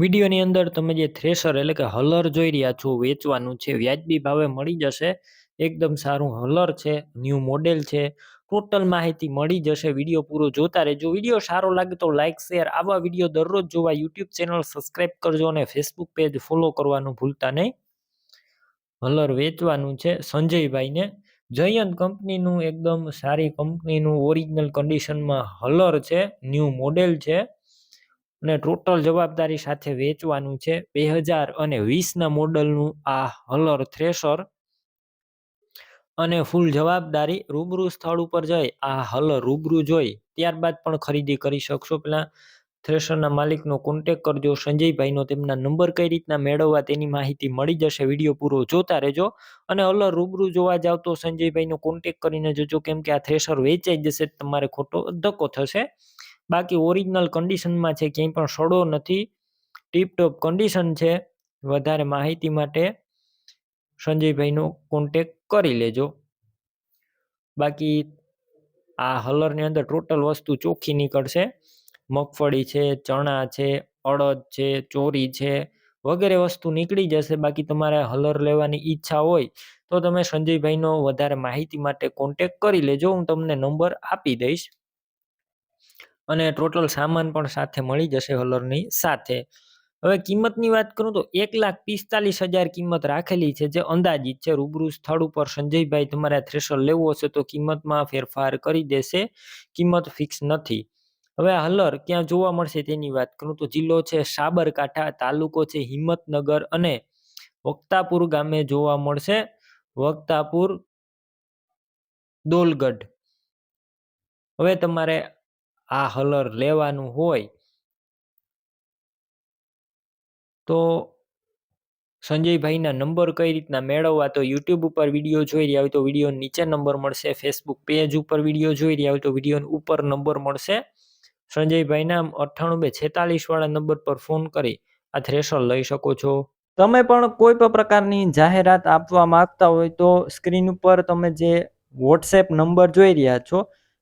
વિડીયોની અંદર તમે જે થ્રેશર એટલે કે હલર જોઈ રહ્યા છો, વેચવાનું છે, વ્યાજબી ભાવે મળી જશે. એકદમ સારું હલર છે, ન્યૂ મોડેલ છે. ટોટલ માહિતી મળી જશે. વીડિયો પૂરો જોતા રહેજો. વીડિયો સારો લાગે તો લાઇક શેર, આવા વીડિયો દરરોજ જોવા યુટ્યુબ ચેનલ સબસ્ક્રાઈબ કરજો અને ફેસબુક પેજ ફોલો કરવાનું ભૂલતા નહીં. હલર વેચવાનું છે સંજયભાઈને. જયંત કંપનીનું એકદમ સારી કંપનીનું ઓરિજિનલ કન્ડિશનમાં હલર છે, ન્યૂ મોડેલ છે. અને ટોટલ જવાબદારી સાથે વેચવાનું છે બે હજાર અને વીસના મોડલનું આ હલર થ્રેશર. અને ફૂલ જવાબદારી રૂબરૂ સ્થળ ઉપર જઈ આ હલર રૂબરૂ જોઈ ત્યારબાદ પણ ખરીદી કરી શકશો પેલા. થ્રેશરના માલિકનો કોન્ટેક કરજો, સંજયભાઈનો તેમના નંબર કઈ રીતના મેળવવા તેની માહિતી મળી જશે, વીડિયો પૂરો જોતા રહેજો. અને હલર રૂબરૂ જોવા જાવ તો સંજયભાઈનો કોન્ટેક કરીને જજો, કેમ કે આ થ્રેશર વેચાઈ જશે, તમારે ખોટો ધક્કો થશે. બાકી ઓરિજિનલ કન્ડિશનમાં છે ક્યાંય પણ સડો નથી. ટીપટોપ કન્ડિશન છે. વધારે માહિતી માટે સંજયભાઈનો કોન્ટેક કરી લેજો. બાકી આ હલરની અંદર ટોટલ વસ્તુ ચોખ્ખી નીકળશે. મગફળી છે, ચણા છે, અડદ છે, ચોરી છે, વગેરે વસ્તુ નીકળી જશે. બાકી તમારે હલર લેવાની ઈચ્છા હોય તો તમે સંજયભાઈનો વધારે માહિતી માટે કોન્ટેક કરી લેજો. હું તમને નંબર આપી દઈશ. અને ટોટલ સામાન પણ સાથે મળી જશે હલરની સાથે. હવે કિંમતની વાત કરું તો એક લાખ પિસ્તાલીસ હજાર કિંમત રાખેલી છે, જે અંદાજિત છે. રૂબરૂ સ્થળ ઉપર સંજયભાઈ તમારે થ્રેશર લેવું હશે તો કિંમતમાં ફેરફાર કરી દેશે. કિંમત ફિક્સ નથી. હવે હલર ક્યાં જોવા મળશે તેની વાત કરું તો જિલ્લો છે સાબરકાંઠા, તાલુકો છે હિંમતનગર અને વક્તાપુર ગામે જોવા મળશે. વક્તાપુર દોલગઢ. હવે તમારે આ હલર લેવાનું હોય, તો સંજયભાઈના નંબર કઈ રીતના મેળવવા? તો યુટ્યુબ ઉપર વીડિયો જોઈ રહ્યા હોય તો વીડિયો નીચે નંબર મળશે. ફેસબુક પેજ ઉપર વીડિયો જોઈ રહ્યા હોય તો વીડિયો ઉપર નંબર મળશે. સંજયભાઈના અઠ્ઠાણું બે છેતાલીસ વાળા નંબર પર ફોન કરી આ થ્રેશર લઈ શકો છો. તમે પણ કોઈ પણ પ્રકારની જાહેરાત આપવા માંગતા હોય તો સ્ક્રીન ઉપર તમે જે વોટ્સએપ નંબર જોઈ રહ્યા છો